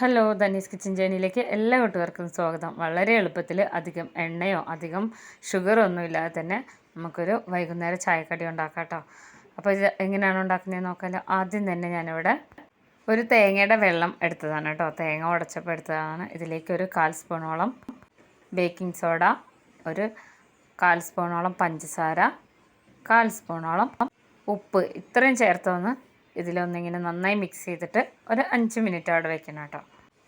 Hello Dhani's kitchen ജേണിയിലേക്ക് എല്ലാ കൂട്ടുകാർക്കും സ്വാഗതം. വളരെ എളുപ്പത്തിൽ അധികം എണ്ണയോ അധികം ഷുഗറോ ഒന്നും ഇല്ലാതെ തന്നെ നമുക്കൊരു വൈകുന്നേരം ചായക്കടി ഉണ്ടാക്കാം കേട്ടോ. അപ്പോൾ ഇത് എങ്ങനെയാണ് ഉണ്ടാക്കുന്നത് നോക്കാമല്ലോ ആദ്യം തന്നെ ഞാനിവിടെ ഒരു തേങ്ങയുടെ വെള്ളം എടുത്തതാണ് കേട്ടോ. തേങ്ങ ഉടച്ചപ്പോൾ എടുത്തതാണ്. ഇതിലേക്ക് ഒരു കാൽ സ്പൂണോളം ബേക്കിംഗ് സോഡ ഒരു കാൽ സ്പൂണോളം പഞ്ചസാര കാൽ സ്പൂണോളം ഉപ്പ്. ഇത്രയും ചേർത്തൊന്ന് ഇതിലൊന്നിങ്ങനെ നന്നായി മിക്സ് ചെയ്തിട്ട് ഒരു അഞ്ച് മിനിറ്റ് അവിടെ വെക്കണം കേട്ടോ.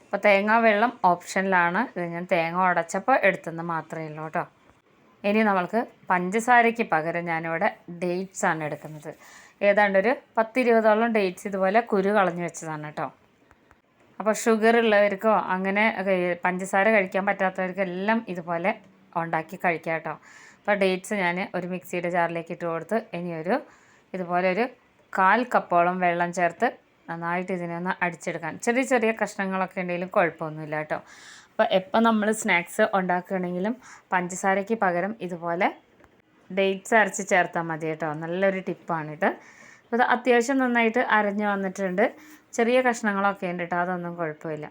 അപ്പോൾ തേങ്ങാ വെള്ളം ഓപ്ഷനിലാണ് ഇത് ഞാൻ തേങ്ങ ഉടച്ചപ്പോൾ എടുത്തെന്ന് മാത്രമേ ഉള്ളൂ കേട്ടോ. ഇനി നമ്മൾക്ക് പഞ്ചസാരയ്ക്ക് പകരം ഞാനിവിടെ ഡേറ്റ്സ് ആണ് എടുക്കുന്നത്. ഏതാണ്ട് ഒരു പത്തിരുപതോളം ഡേറ്റ്സ് ഇതുപോലെ കുരു കളഞ്ഞു വെച്ചതാണ് കേട്ടോ. അപ്പോൾ ഷുഗർ ഉള്ളവർക്കോ അങ്ങനെ പഞ്ചസാര കഴിക്കാൻ പറ്റാത്തവർക്കെല്ലാം ഇതുപോലെ ഉണ്ടാക്കി കഴിക്കാം കേട്ടോ. അപ്പോൾ ഡേറ്റ്സ് ഞാൻ ഒരു മിക്സിയുടെ ജാറിലേക്ക് ഇട്ട് കൊടുത്ത് ഇനിയൊരു ഇതുപോലെ ഒരു കാൽ കപ്പോളം വെള്ളം ചേർത്ത് നന്നായിട്ട് ഇതിനെ ഒന്ന് അടിച്ചെടുക്കാൻ. ചെറിയ ചെറിയ കഷ്ണങ്ങളൊക്കെ ഉണ്ടെങ്കിലും കുഴപ്പമൊന്നുമില്ല കേട്ടോ. അപ്പോൾ എപ്പോൾ നമ്മൾ സ്നാക്സ് ഉണ്ടാക്കുകയാണെങ്കിലും പഞ്ചസാരയ്ക്ക് പകരം ഇതുപോലെ ഡേറ്റ്സ് അരച്ച് ചേർത്താൽ മതി കേട്ടോ. നല്ലൊരു ടിപ്പാണിത്. അപ്പോൾ ഇത് അത്യാവശ്യം നന്നായിട്ട് അരഞ്ഞു വന്നിട്ടുണ്ട്. ചെറിയ കഷ്ണങ്ങളൊക്കെ ഉണ്ട് കേട്ടോ. അതൊന്നും കുഴപ്പമില്ല.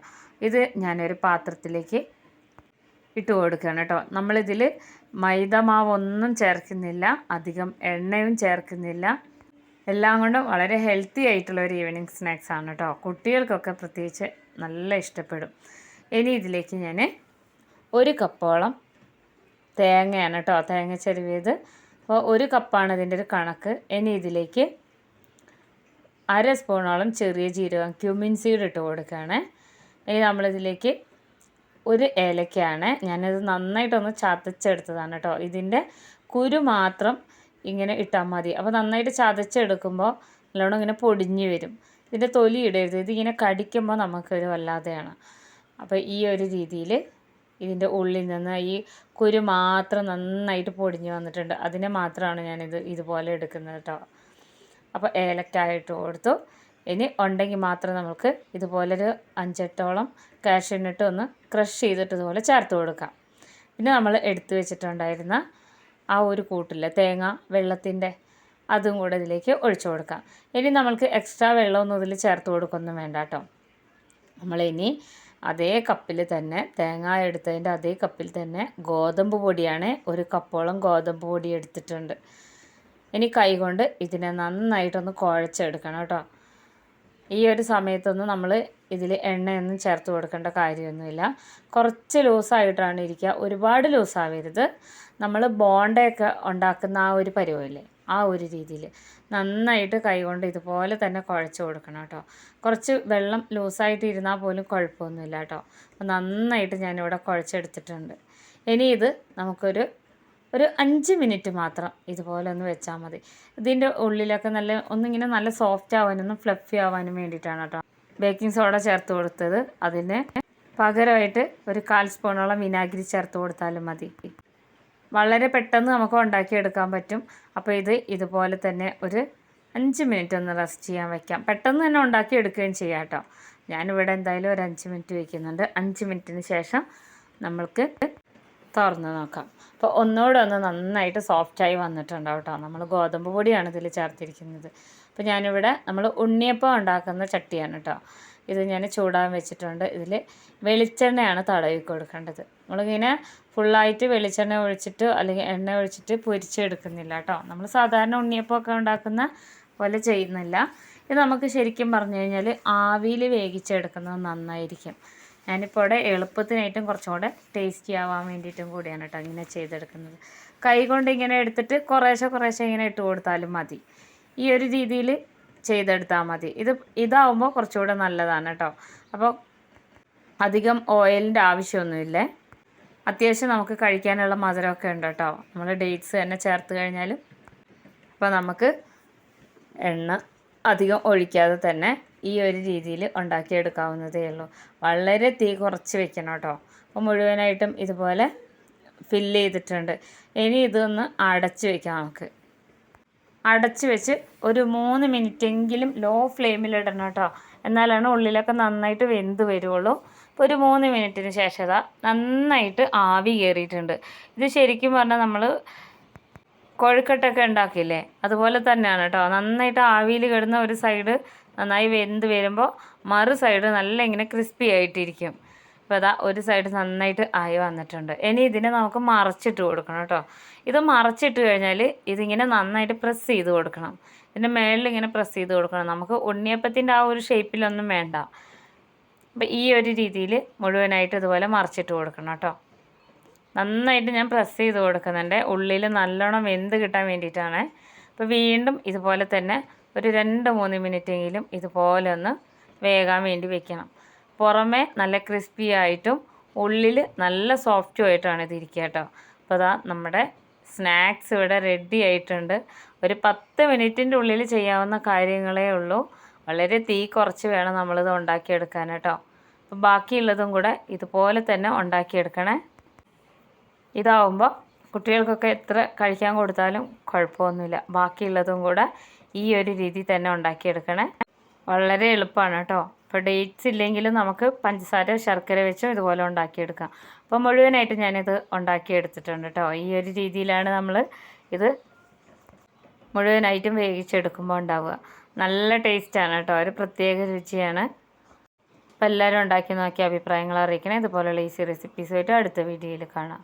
ഇത് ഞാനൊരു പാത്രത്തിലേക്ക് ഇട്ട് കൊടുക്കുകയാണ് കേട്ടോ. നമ്മളിതിൽ മൈദ മാവൊന്നും ചേർക്കുന്നില്ല. അധികം എണ്ണയും ചേർക്കുന്നില്ല. എല്ലാം കൊണ്ടും വളരെ ഹെൽത്തി ആയിട്ടുള്ള ഒരു ഈവനിങ് സ്നാക്സ് ആണ് കേട്ടോ. കുട്ടികൾക്കൊക്കെ പ്രത്യേകിച്ച് നല്ല ഇഷ്ടപ്പെടും. ഇനി ഇതിലേക്ക് ഞാൻ ഒരു കപ്പോളം തേങ്ങയാണ് കേട്ടോ തേങ്ങ ചെരുവിയത്. അപ്പോൾ ഒരു കപ്പാണ് ഇതിന്റെ ഒരു കണക്ക്. ഇനി ഇതിലേക്ക് അര സ്പൂണോളം ചെറിയ ജീരകം ക്യുമിൻ സീഡ് ഇട്ട് കൊടുക്കുകയാണ്. ഇനി നമ്മളിതിലേക്ക് ഒരു ഏലക്കയാണ്. ഞാനത് നന്നായിട്ടൊന്ന് ചതച്ചെടുത്തതാണ് കേട്ടോ. ഇതിന്റെ കുരു മാത്രം ഇങ്ങനെ ഇട്ടാൽ മതി. അപ്പോൾ നന്നായിട്ട് ചതച്ചെടുക്കുമ്പോൾ നല്ലോണം ഇങ്ങനെ പൊടിഞ്ഞു വരും. ഇതിന്റെ തൊലി ഇടരുത്. ഇതിങ്ങനെ കടിക്കുമ്പോൾ നമുക്കൊരു വല്ലാതെയാണ്. അപ്പോൾ ഈ ഒരു രീതിയിൽ ഇതിന്റെ ഉള്ളിൽ നിന്ന് ഈ കുരു മാത്രം നന്നായിട്ട് പൊടിഞ്ഞ് വന്നിട്ടുണ്ട്. അതിനെ മാത്രമാണ് ഞാനിത് ഇതുപോലെ എടുക്കുന്നത് കേട്ടോ. അപ്പോൾ ഏലക്കായ ഇട്ട് കൊടുത്തു. ഇനി ഉണ്ടെങ്കിൽ മാത്രം നമുക്ക് ഇതുപോലൊരു അഞ്ചെട്ടോളം കാഷ്യൂനട്ട് ഒന്ന് ക്രഷ് ചെയ്തിട്ട് ഇതുപോലെ ചേർത്ത് കൊടുക്കാം. പിന്നെ നമ്മൾ എടുത്തു വെച്ചിട്ടുണ്ടായിരുന്ന ആ ഒരു കൂട്ടില്ല തേങ്ങ വെള്ളത്തിന്റെ അതും കൂടെ ഇതിലേക്ക് ഒഴിച്ചു കൊടുക്കാം. ഇനി നമ്മൾക്ക് എക്സ്ട്രാ വെള്ളമൊന്നും ഇതിൽ ചേർത്ത് കൊടുക്കൊന്നും വേണ്ട കേട്ടോ. നമ്മളിനി അതേ കപ്പിൽ തന്നെ തേങ്ങ എടുത്തതിന്റെ അതേ കപ്പിൽ തന്നെ ഗോതമ്പ് പൊടിയാണ് ഒരു കപ്പോളം ഗോതമ്പ് പൊടി എടുത്തിട്ടുണ്ട്. ഇനി കൈകൊണ്ട് ഇതിനെ നന്നായിട്ടൊന്ന് കുഴച്ചെടുക്കണം കേട്ടോ. ഈ ഒരു സമയത്തൊന്നും നമ്മൾ ഇതിൽ എണ്ണയൊന്നും ചേർത്ത് കൊടുക്കേണ്ട കാര്യമൊന്നുമില്ല. കുറച്ച് ലൂസായിട്ടാണ് ഇരിക്കുക. ഒരുപാട് ലൂസാവരുത്. നമ്മൾ ബോണ്ടയൊക്കെ ഉണ്ടാക്കുന്ന ആ ഒരു പരുവമില്ലേ? ആ ഒരു രീതിയിൽ നന്നായിട്ട് കൈകൊണ്ട് ഇതുപോലെ തന്നെ കുഴച്ച് കൊടുക്കണം കേട്ടോ. കുറച്ച് വെള്ളം ലൂസായിട്ട് ഇരുന്നാൽ പോലും കുഴപ്പമൊന്നുമില്ല കേട്ടോ. നന്നായിട്ട് ഞാനിവിടെ കുഴച്ചെടുത്തിട്ടുണ്ട്. ഇനി ഇത് നമുക്കൊരു ഒരു അഞ്ച് മിനിറ്റ് മാത്രം ഇതുപോലെ ഒന്ന് വെച്ചാൽ മതി. ഇതിന്റെ ഉള്ളിലൊക്കെ നല്ല ഒന്നിങ്ങനെ നല്ല സോഫ്റ്റ് ആവാനും ഫ്ലഫി ആവാനും വേണ്ടിയിട്ടാണ് കേട്ടോ. ബേക്കിംഗ് സോഡ ചേർത്ത് കൊടുത്തത്. അതിന് പകരമായിട്ട് ഒരു കാൽ സ്പൂണോളം വിനാഗിരി ചേർത്ത് കൊടുത്താലും മതി. വളരെ പെട്ടെന്ന് നമുക്ക് ഉണ്ടാക്കിയെടുക്കാൻ പറ്റും. അപ്പോൾ ഇത് ഇതുപോലെ തന്നെ ഒരു അഞ്ച് മിനിറ്റ് ഒന്ന് റെസ്റ്റ് ചെയ്യാൻ വെക്കാം. പെട്ടെന്ന് തന്നെ ഉണ്ടാക്കി ഉണ്ടാക്കിയെടുക്കുകയും ചെയ്യാം കേട്ടോ. ഞാനിവിടെ എന്തായാലും ഒരു അഞ്ച് മിനിറ്റ് വയ്ക്കുന്നുണ്ട് അഞ്ച് മിനിറ്റിന് ശേഷം നമ്മൾക്ക് തുറന്ന് നോക്കാം. അപ്പോൾ ഒന്നുകൂടെ ഒന്ന് നന്നായിട്ട് സോഫ്റ്റായി വന്നിട്ടുണ്ട് കേട്ടോ നമ്മൾ ഗോതമ്പ് പൊടിയാണ് ഇതിൽ ചേർത്തിരിക്കുന്നത്. അപ്പോൾ ഞാനിവിടെ നമ്മൾ ഉണ്ണിയപ്പം ഉണ്ടാക്കുന്ന ചട്ടിയാണ് കേട്ടോ ഇത് ഞാൻ ചൂടാൻ വെച്ചിട്ടുണ്ട്. ഇതിൽ വെളിച്ചെണ്ണയാണ് തടവി കൊടുക്കേണ്ടത്. നമ്മളിങ്ങനെ ഫുള്ളായിട്ട് വെളിച്ചെണ്ണ ഒഴിച്ചിട്ട് അല്ലെങ്കിൽ എണ്ണ ഒഴിച്ചിട്ട് പൊരിച്ചെടുക്കുന്നില്ല കേട്ടോ നമ്മൾ സാധാരണ ഉണ്ണിയപ്പമൊക്കെ ഉണ്ടാക്കുന്ന പോലെ ചെയ്യുന്നില്ല. ഇത് നമുക്ക് ശരിക്കും പറഞ്ഞു കഴിഞ്ഞാൽ ആവിയിൽ വേവിച്ചെടുക്കുന്നത് നന്നായിരിക്കും. ഞാനിപ്പോൾ ഇവിടെ എളുപ്പത്തിനായിട്ടും കുറച്ചും ടേസ്റ്റി ആവാൻ വേണ്ടിയിട്ടും കൂടിയാണ് കേട്ടോ ഇങ്ങനെ ചെയ്തെടുക്കുന്നത്. കൈ കൊണ്ട് ഇങ്ങനെ എടുത്തിട്ട് കുറേശ്ശെ കുറേശ്ശെ ഇങ്ങനെ ഇട്ട് കൊടുത്താലും മതി. ഈ ഒരു രീതിയിൽ ചെയ്തെടുത്താൽ മതി. ഇത് ഇതാവുമ്പോൾ കുറച്ചുകൂടെ നല്ലതാണ് കേട്ടോ അപ്പോൾ അധികം ഓയിലിന്റെ ആവശ്യമൊന്നുമില്ല. അത്യാവശ്യം നമുക്ക് കഴിക്കാനുള്ള മധുരമൊക്കെ ഉണ്ട് കേട്ടോ നമ്മൾ ഡേറ്റ്സ് തന്നെ ചേർത്ത് കഴിഞ്ഞാലും. അപ്പോൾ നമുക്ക് എണ്ണ അധികം ഒഴിക്കാതെ തന്നെ ഈ ഒരു രീതിയിൽ ഉണ്ടാക്കിയെടുക്കാവുന്നതേ ഉള്ളൂ. വളരെ തീ കുറച്ച് വെക്കണം കേട്ടോ. അപ്പോൾ മുഴുവനായിട്ടും ഇതുപോലെ ഫില്ല് ചെയ്തിട്ടുണ്ട്. ഇനി ഇതൊന്ന് അടച്ച് വെക്കാം നമുക്ക്. അടച്ച് വെച്ച് ഒരു മൂന്ന് മിനിറ്റെങ്കിലും ലോ ഫ്ലെയിമിലിടണം കേട്ടോ. എന്നാലാണ് ഉള്ളിലൊക്കെ നന്നായിട്ട് വെന്ത് വരുള്ളൂ അപ്പോൾ ഒരു മൂന്ന് മിനിറ്റിന് ശേഷം നന്നായിട്ട് ആവി കയറിയിട്ടുണ്ട് ഇത് ശരിക്കും പറഞ്ഞാൽ നമ്മൾ കൊഴുക്കട്ടൊക്കെ ഉണ്ടാക്കിയില്ലേ? അതുപോലെ തന്നെയാണ് കേട്ടോ. നന്നായിട്ട് ആവിയിൽ കിടന്ന ഒരു സൈഡ് നന്നായി വെന്ത് വരുമ്പോൾ മറു സൈഡ് നല്ല ഇങ്ങനെ ക്രിസ്പി ആയിട്ടിരിക്കും. അപ്പോൾ അതാ ഒരു സൈഡ് നന്നായിട്ട് ആയി വന്നിട്ടുണ്ട്. ഇനി ഇതിനെ നമുക്ക് മറച്ചിട്ട് കൊടുക്കണം കേട്ടോ. ഇത് മറച്ചിട്ട് കഴിഞ്ഞാൽ ഇതിങ്ങനെ നന്നായിട്ട് പ്രസ് ചെയ്ത് കൊടുക്കണം. ഇതിന്റെ മേളിൽ ഇങ്ങനെ പ്രസ് ചെയ്ത് കൊടുക്കണം. നമുക്ക് ഉണ്ണിയപ്പത്തിന്റെ ആ ഒരു ഷേപ്പിലൊന്നും വേണ്ട. അപ്പം ഈ ഒരു രീതിയിൽ മുഴുവനായിട്ട് ഇതുപോലെ മറച്ചിട്ട് കൊടുക്കണം കേട്ടോ. നന്നായിട്ട് ഞാൻ പ്രസ് ചെയ്ത് കൊടുക്കുന്നുണ്ട്. ഉള്ളിൽ നല്ലോണം വെന്ത് കിട്ടാൻ വേണ്ടിയിട്ടാണ്. അപ്പോൾ വീണ്ടും ഇതുപോലെ തന്നെ ഒരു രണ്ട് മൂന്ന് മിനിറ്റെങ്കിലും ഇതുപോലെ ഒന്ന് വേകാൻ വേണ്ടി വെക്കണം. പുറമെ നല്ല ക്രിസ്പി ആയിട്ടും ഉള്ളിൽ നല്ല സോഫ്റ്റും ആയിട്ടാണ് ഇത് ഇരിക്കുക കേട്ടോ. അപ്പോൾ അതാ നമ്മുടെ സ്നാക്സ് ഇവിടെ റെഡി ആയിട്ടുണ്ട്. ഒരു പത്ത് മിനിറ്റിന്റെ ഉള്ളിൽ ചെയ്യാവുന്ന കാര്യങ്ങളേ ഉള്ളൂ. വളരെ തീ കുറച്ച് വേണം നമ്മളിത് ഉണ്ടാക്കിയെടുക്കാൻ കേട്ടോ. അപ്പോൾ ബാക്കിയുള്ളതും കൂടെ ഇതുപോലെ തന്നെ ഉണ്ടാക്കിയെടുക്കണേ. ഇതാവുമ്പോൾ കുട്ടികൾക്കൊക്കെ എത്ര കഴിക്കാൻ കൊടുത്താലും കുഴപ്പമൊന്നുമില്ല. ബാക്കിയുള്ളതും കൂടെ ഈ ഒരു രീതി തന്നെ ഉണ്ടാക്കിയെടുക്കണേ. വളരെ എളുപ്പമാണ് കേട്ടോ. ഇപ്പോൾ ഡേറ്റ്സ് ഇല്ലെങ്കിലും നമുക്ക് പഞ്ചസാര ശർക്കര വെച്ചും ഇതുപോലെ ഉണ്ടാക്കിയെടുക്കാം. അപ്പോൾ മുഴുവനായിട്ട് ഞാനിത് ഉണ്ടാക്കിയെടുത്തിട്ടുണ്ട് കേട്ടോ. ഈ ഒരു രീതിയിലാണ് നമ്മൾ ഇത് മുഴുവനായിട്ടും വേവിച്ചെടുക്കുമ്പോൾ ഉണ്ടാവുക. നല്ല ടേസ്റ്റാണ് കേട്ടോ. ഒരു പ്രത്യേക രുചിയാണ്. അപ്പോൾ എല്ലാവരും ഉണ്ടാക്കി നോക്കി അഭിപ്രായങ്ങൾ അറിയിക്കണേ. ഇതുപോലെയുള്ള ഈസി റെസിപ്പീസുമായിട്ട് അടുത്ത വീഡിയോയിൽ കാണാം.